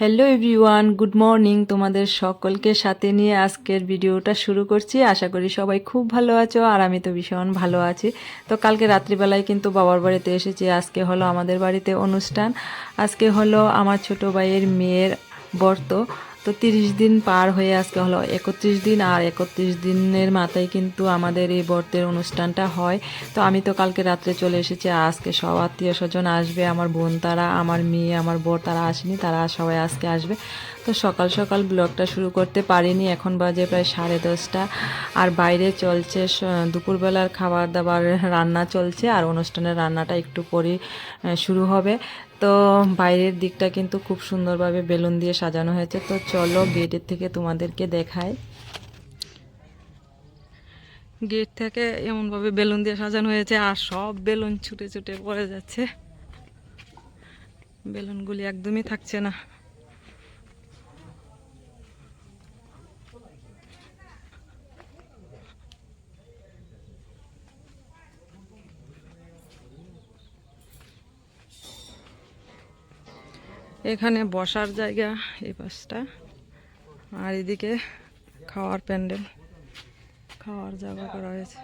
Hello everyone good morning তোমাদের সকলকে সাথে নিয়ে আজকের ভিডিওটা শুরু করছি। আশা করি সবাই খুব ভালো আছো আর আমি তো ভীষণ ভালো আছি। তো কালকে রাত্রিবেলায় কিন্তু বাবার বাড়িতে এসেছি, আজকে হলো আমাদের বাড়িতে অনুষ্ঠান। আজকে হলো আমার ছোট ভাইয়ের মেয়ের বর্ত। তো তিরিশ দিন পার হয়ে আজকে হলো একত্রিশ দিন আর একত্রিশ দিনের মাথায় কিন্তু আমাদের এই বর্তের অনুষ্ঠানটা হয়। তো আমি তো কালকে রাত্রে চলে এসেছি আজকে সব আত্মীয় স্বজন আসবে আমার বোন তারা আমার মেয়ে আমার বর তারা আসেনি তারা সবাই আজকে আসবে। তো সকাল সকাল ব্লগটা শুরু করতে পারিনি এখন বাজে প্রায় সাড়ে দশটা। আর বাইরে চলছে দুপুরবেলার খাবার দাবার রান্না চলছে আর অনুষ্ঠানের রান্নাটা একটু আহ, শুরু হবে। তো বাইরের দিকটা কিন্তু খুব সুন্দরভাবে বেলুন দিয়ে সাজানো হয়েছে। তো চলো গেটের থেকে তোমাদেরকে দেখায় গেট থেকে এমনভাবে বেলুন দিয়ে সাজানো হয়েছে আর সব বেলুন ছুটে ছুটে পড়ে যাচ্ছে। বেলুনগুলি একদমই থাকছে না। এখানে বসার জায়গা এই পাশটা। আর এদিকে খাওয়ার প্যান্ডেল। খাওয়ার জায়গা করা হয়েছে।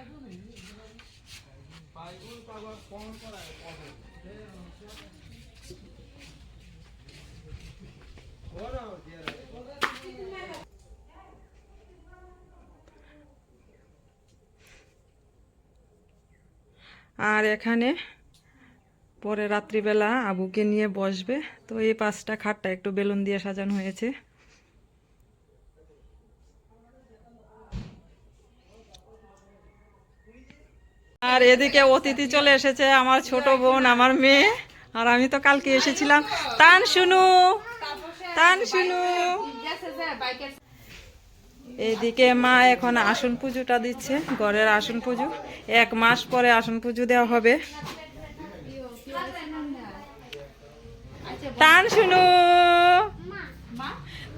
আর এখানে পরে রাত্রিবেলা আবুকে নিয়ে বসবে। তো এই পাঁচটা খাটটা একটু বেলুন দিয়ে সাজানো হয়েছে। আর এদিকে অতিথি চলে এসেছে, আমার ছোট বোন, আমার মেয়ে। আর আমি তো কালকে এসেছিলাম। তান শুনু তান শুনু। এইদিকে মা এখন আসন পুজোটা দিচ্ছে, ঘরের আসন পুজো। এক মাস পরে আসন পুজো দেওয়া হবে। টান শুনু।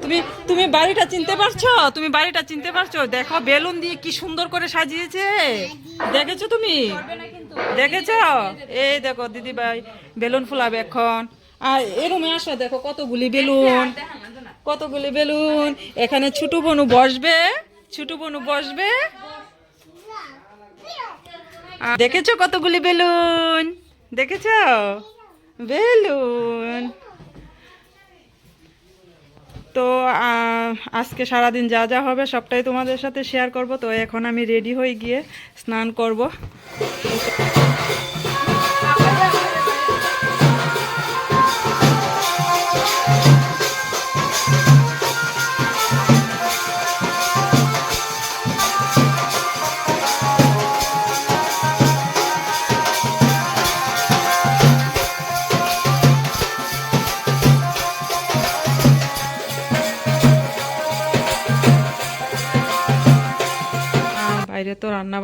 তুমি তুমি বাড়িটা চিনতে পারছ? তুমি বাড়িটা চিনতে পারছ? দেখো, বেলুন দিয়ে কি সুন্দর করে সাজিয়েছে। দেখেছ তুমি? দেখেছ? এই দেখো দিদি ভাই বেলুন ফুলাবে এখন। আর এরমে আসো, দেখো, কতগুলি বেলুন। কতগুলি বেলুন। এখানে ছোট বনু বসবে। ছোট বনু বসবে। দেখেছ কতগুলি বেলুন? দেখেছ? বেলুন। তো আজকে সারাদিন যা যা হবে সবটাই তোমাদের সাথে শেয়ার করব। তো এখন আমি রেডি হয়ে গিয়ে স্নান করব।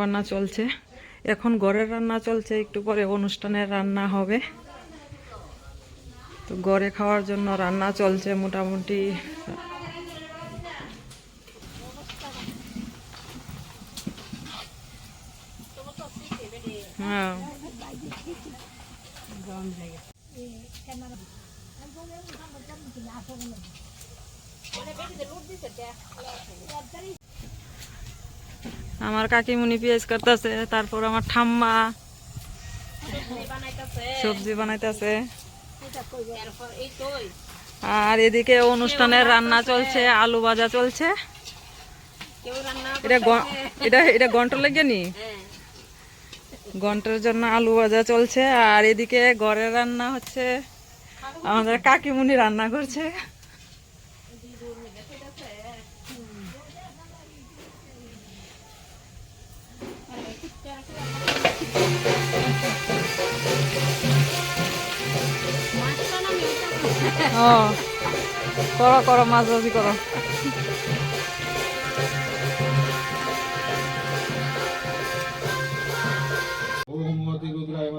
রান্না চলছে। এখন ঘরের রান্না চলছে, একটু পরে অনুষ্ঠানের রান্না হবে। তো ঘরে খাওয়ার জন্য রান্না চলছে মোটামুটি। হ্যাঁ। আমার কাকিমুনি পেঁয়াজ কাটতেছে, তারপর আমার ঠাম্মা সবজি বানাইতেছে। আর এদিকে অনুষ্ঠানের রান্না চলছে, আলু ভাজা চলছে। এটা এটা এটা জন্য আলু ভাজা চলছে, আর এদিকে ঘরের রান্না হচ্ছে, আমাদের কাকিমুনি রান্না করছে। করো করো মাছ ভাজি করো ওম মতি রুদ্রায়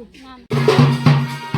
এদিকে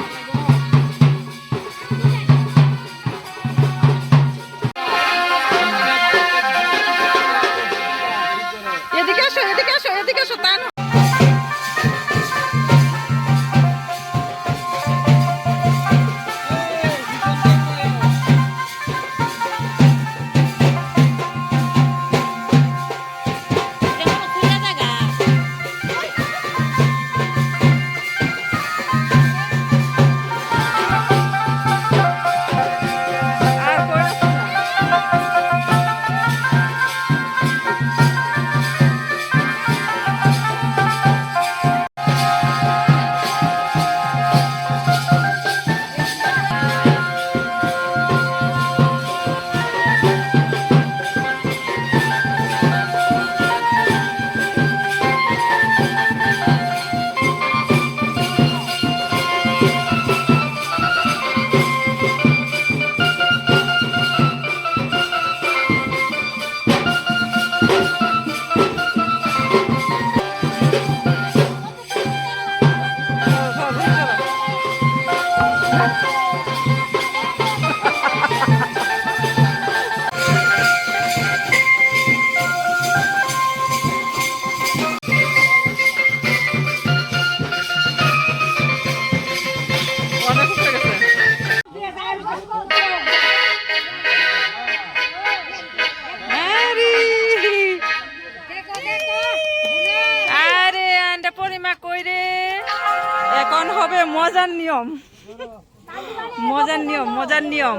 নিয়ম। মজার নিয়ম মজার নিয়ম।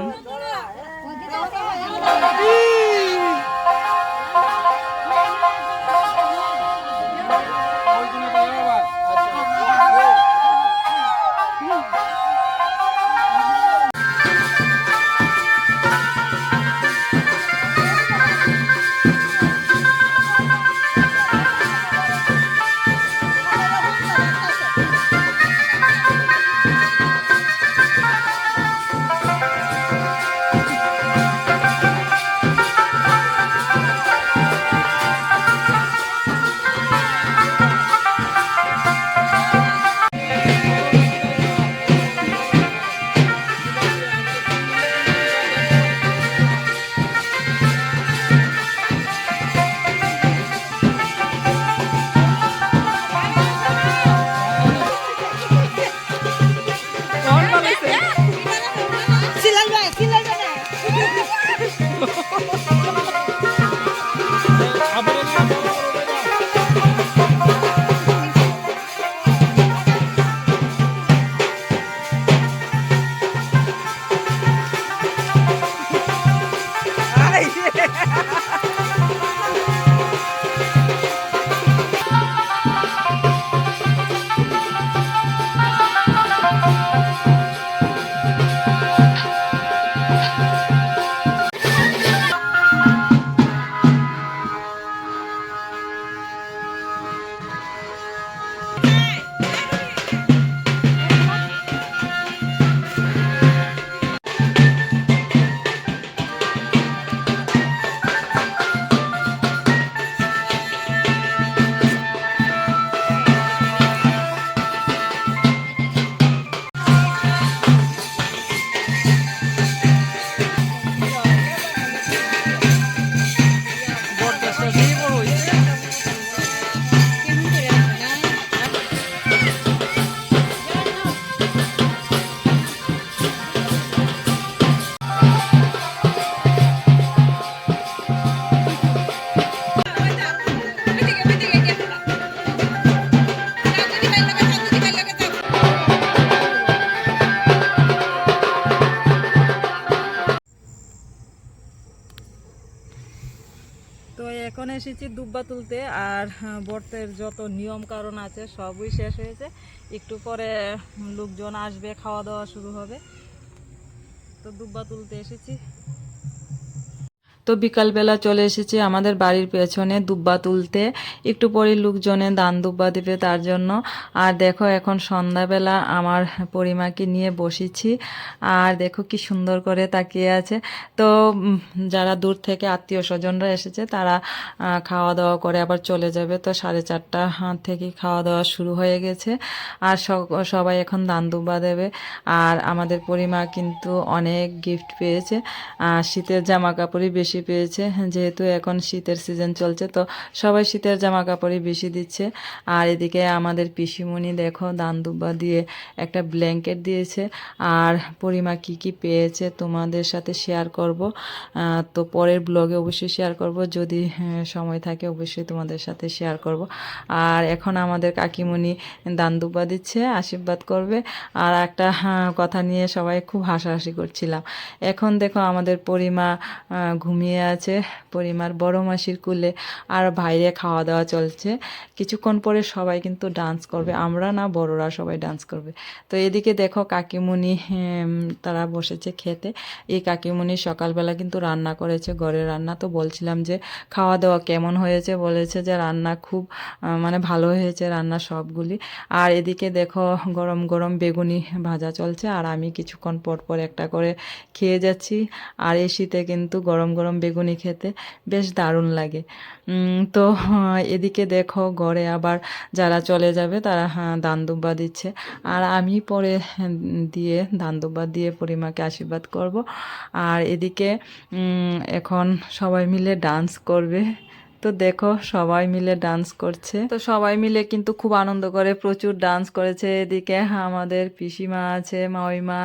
দুব্বা তুলতে আর বর্তের যত নিয়ম কারণ আছে সবই শেষ হয়েছে। একটু পরে লোকজন আসবে, খাওয়া দাওয়া শুরু হবে। তো দুব্বা তুলতে এসেছি। তো বিকালবেলা চলে এসেছি আমাদের বাড়ির পেছনে দুব্বা তুলতে। একটু পরে লোকজনে দান দুব্বা দেবে তার জন্য। আর দেখো এখন সন্ধ্যাবেলা আমার পরিমাকে নিয়ে বসেছি। আর দেখো কি সুন্দর করে তাকিয়ে আছে। তো যারা দূর থেকে আত্মীয় স্বজনরা এসেছে তারা খাওয়া দাওয়া করে আবার চলে যাবে। তো সাড়ে চারটা থেকে খাওয়া দাওয়া শুরু হয়ে গেছে। আর সবাই এখন দান দুব্বা দেবে। আর আমাদের পরিমা কিন্তু অনেক গিফট পেয়েছে। আর শীতের জামা কাপড়ই বেশি পেয়েছে। যেহেতু এখন শীতের সিজন চলছে তো সবাই শীতের জামা কাপড়ই বেশি দিচ্ছে। আর এদিকে আমাদের পিসিমণি দেখো দান দুব্বা দিয়ে একটা ব্ল্যাঙ্কেট দিয়েছে। আর পরিমা কি কি পেয়েছে তোমাদের সাথে শেয়ার করব। তো পরের ব্লগে অবশ্যই শেয়ার করব। যদি হ্যাঁ, সময় থাকে অবশ্যই তোমাদের সাথে শেয়ার করব। আর এখন আমাদের কাকিমণি দান দুব্বা দিচ্ছে আশীর্বাদ করবে। আর একটা হ্যাঁ, কথা নিয়ে সবাই খুব হাসাহাসি করছিলাম। এখন দেখো আমাদের পরিমা আহ, ঘুমিয়ে আছে, পরিমার বড় মাসির কুলে আর বাইরে খাওয়া দাওয়া চলছে। কিছুক্ষণ পরে সবাই কিন্তু ডান্স করবে। আমরা না, বড়রা সবাই ডান্স করবে। তো এদিকে দেখো কাকিমুনি তারা বসেছে খেতে। এই কাকিমুনি সকালবেলা কিন্তু রান্না করেছে ঘরের রান্না। তো বলছিলাম যে, খাওয়া দাওয়া কেমন হয়েছে? বলেছে যে, রান্না খুব মানে ভালো হয়েছে রান্না সবগুলি। আর এদিকে দেখো গরম গরম বেগুনি ভাজা চলছে। আর আমি কিছুক্ষণ পর পর একটা করে খেয়ে যাচ্ছি। আর এই শীতে কিন্তু গরম গরম বেগুনি খেতে বেশ দারুণ লাগে। তো এদিকে দেখো ঘরে আবার যারা চলে যাবে তারা হ্যাঁ দান দুব্বা দিচ্ছে। আর আমি পরে দিয়ে দান দুব্বা দিয়ে পরিমাকে আশীর্বাদ করব। আর এদিকে এখন সবাই মিলে ডান্স করবে। তো দেখো, সবাই মিলে ডান্স করছে। তো সবাই মিলে কিন্তু খুব আনন্দ করে, প্রচুর ডান্স করেছে। এদিকে আমাদের পিসিমা আছে মাইমা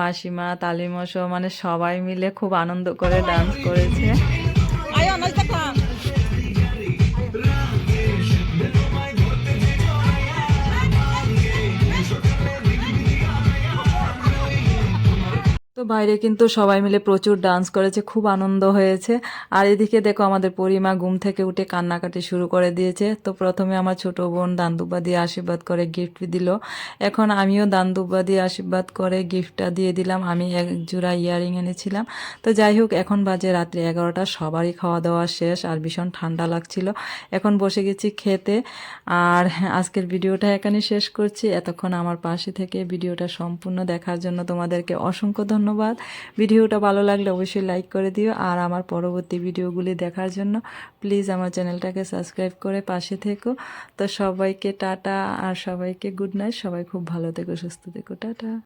মাসিমা তালিমসো মানে সবাই মিলে খুব আনন্দ করে ডান্স করেছে। বাইরে কিন্তু সবাই মিলে প্রচুর ডান্স করেছে, খুব আনন্দ হয়েছে। আর এদিকে দেখো আমাদের পরিমা ঘুম থেকে উঠে কান্নাকাটি শুরু করে দিয়েছে। তো প্রথমে আমার ছোট বোন দান্দুব্বা দিয়ে আশীর্বাদ করে গিফট দিল। এখন আমিও দান্দুব্বা দিয়ে আশীর্বাদ করে গিফটটা দিয়ে দিলাম। আমি এক জোড়া ইয়ারিং এনেছিলাম। তো যাই হোক, এখন বাজে রাত্রি এগারোটা। সবারই খাওয়া দাওয়া শেষ আর ভীষণ ঠান্ডা লাগছিল। এখন বসে গেছি খেতে। আর আজকের ভিডিওটা এখানে শেষ করছি। এতক্ষণ আমার পাশে থেকে ভিডিওটা সম্পূর্ণ দেখার জন্য তোমাদেরকে অসংখ্য ধন্যবাদ। ভিডিওটা ভালো লাগলে অবশ্যই লাইক করে দিও। আর আমার পরবর্তী ভিডিওগুলি দেখার জন্য প্লিজ আমার চ্যানেলটাকে সাবস্ক্রাইব করে পাশে থেকো। তো সবাইকে টাটা আর সবাইকে গুড নাইট সবাই খুব ভালো থেকো, সুস্থ থেকো। টাটা।